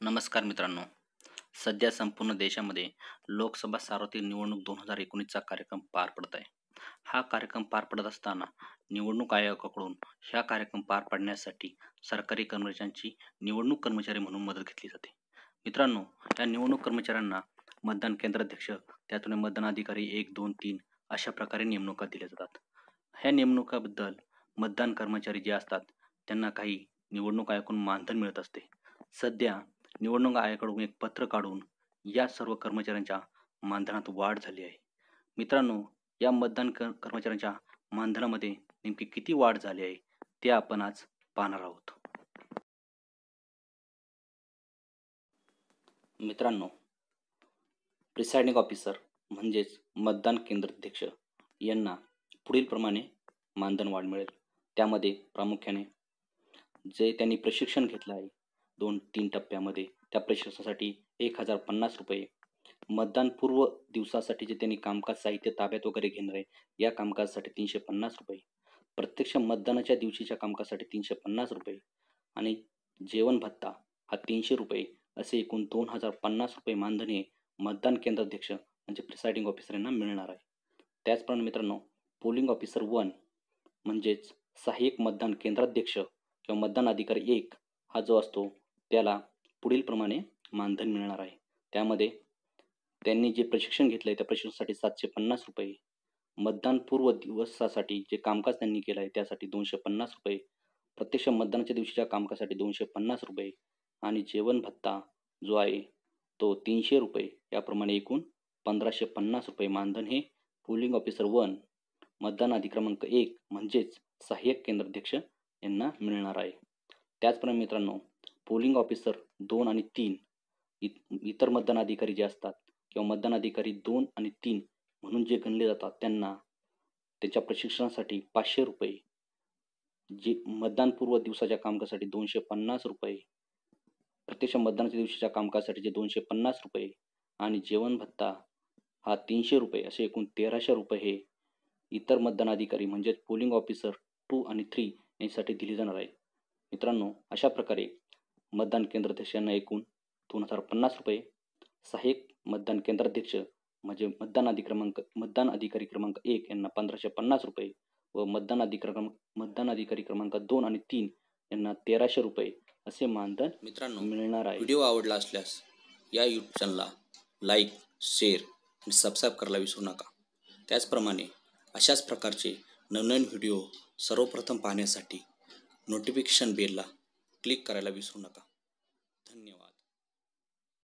नमस्कार मित्रांनो. सध्या संपूर्ण देशामध्ये लोकसभा सार्वत्रिक निवडणूक दोन हजार एकोणीसचा कार्यक्रम पार पडत आहे. हा कार्यक्रम पार पडत असताना निवडणूक आयोगाकडून ह्या कार्यक्रम पार पाडण्यासाठी सरकारी कर्मचाऱ्यांची निवडणूक कर्मचारी म्हणून मदत घेतली जाते. मित्रांनो या निवडणूक कर्मचाऱ्यांना मतदान केंद्राध्यक्ष त्यातून मतदान अधिकारी एक दोन तीन अशा प्रकारे नेमणुका दिल्या जातात. ह्या नेमणुकाबद्दल मतदान कर्मचारी जे असतात त्यांना काही निवडणूक आयोगाकडून मानधन मिळत असते. सध्या निवडणूक आयोगाकडून एक पत्र काढून या सर्व कर्मचाऱ्यांच्या मानधनात वाढ झाली आहे. मित्रांनो या मतदान कर कर्मचाऱ्यांच्या मानधनामध्ये नेमकी किती वाढ झाली आहे ते आपण आज पाहणार आहोत. मित्रांनो प्रिसायडिंग ऑफिसर म्हणजेच मतदान केंद्राध्यक्ष यांना पुढीलप्रमाणे मानधन वाढ मिळेल. त्यामध्ये प्रामुख्याने जे त्यांनी प्रशिक्षण घेतलं आहे दोन तीन टप्प्यामध्ये त्या प्रशिक्षणासाठी एक हजार पन्नास रुपये. मतदानपूर्व दिवसासाठी जे त्यांनी कामकाज साहित्य ताब्यात वगैरे घेणार आहे या कामकाजासाठी तीनशे पन्नास रुपये. प्रत्यक्ष मतदानाच्या दिवशीच्या कामकाजासाठी तीनशे पन्नास रुपये. आणि जेवण भत्ता हा तीनशे रुपये असे एकूण दोन हजार पन्नास रुपये मानधने मतदान केंद्राध्यक्ष म्हणजे प्रिसायडिंग ऑफिसर यांना मिळणार आहे. त्याचप्रमाणे मित्रांनो पोलिंग ऑफिसर वन म्हणजेच सहाय्यक मतदान केंद्राध्यक्ष किंवा मतदान अधिकारी एक हा जो असतो त्याला पुढीलप्रमाणे मानधन मिळणार आहे. त्यामध्ये त्यांनी जे प्रशिक्षण घेतलं आहे त्या प्रशिक्षणासाठी सातशे पन्नास रुपये मतदानपूर्व दिवसासाठी जे कामकाज त्यांनी केलं आहे त्यासाठी दोनशे पन्नास रुपये प्रत्यक्ष मतदानाच्या दिवशीच्या कामकाजासाठी दोनशे पन्नास रुपये आणि जेवण भत्ता जो आहे तो तीनशे रुपये. याप्रमाणे एकूण पंधराशे पन्नास रुपये मानधन हे पोलिंग ऑफिसर वन मतदान अधिक्रमांक एक म्हणजेच सहाय्यक केंद्राध्यक्ष यांना मिळणार आहे. त्याचप्रमाणे मित्रांनो पोलिंग ऑफिसर दोन आणि तीन. इतर मतदान अधिकारी जे असतात किंवा मतदान अधिकारी दोन आणि तीन म्हणून जे गणले जातात त्यांना त्याच्या प्रशिक्षणासाठी पाचशे रुपये जे मतदानपूर्व दिवसाच्या कामकाजासाठी दोनशे पन्नास रुपये प्रत्यक्ष मतदानाच्या दिवशीच्या कामकाजासाठी जे दोनशे पन्नास रुपये आणि जेवण भत्ता हा तीनशे रुपये असे एकूण तेराशे रुपये हे इतर मतदान अधिकारी म्हणजेच पोलिंग ऑफिसर टू आणि थ्री यांच्यासाठी दिले जाणार आहे मित्रांनो अशा प्रकारे मतदान केंद्राध्यक्ष यांना एकूण दोन हजार पन्नास रुपये. सहाय्यक मतदान केंद्राध्यक्ष म्हणजे मतदान अधिक्रमांक मतदान अधिकारी क्रमांक एक यांना पंधराशे पन्नास रुपये व मतदान अधिकारी मतदान अधिकारी क्रमांक दोन आणि तीन यांना तेराशे रुपये असे मानधन मित्रांनो मिळणार आहे. व्हिडिओ आवडला असल्यास या यूट्यूब चॅनलला लाईक शेअर आणि सबस्क्राईब करायला विसरू नका. त्याचप्रमाणे अशाच प्रकारचे नवनवीन व्हिडिओ सर्वप्रथम पाहण्यासाठी नोटिफिकेशन बेलला क्लिक करायला विसरू नका. धन्यवाद.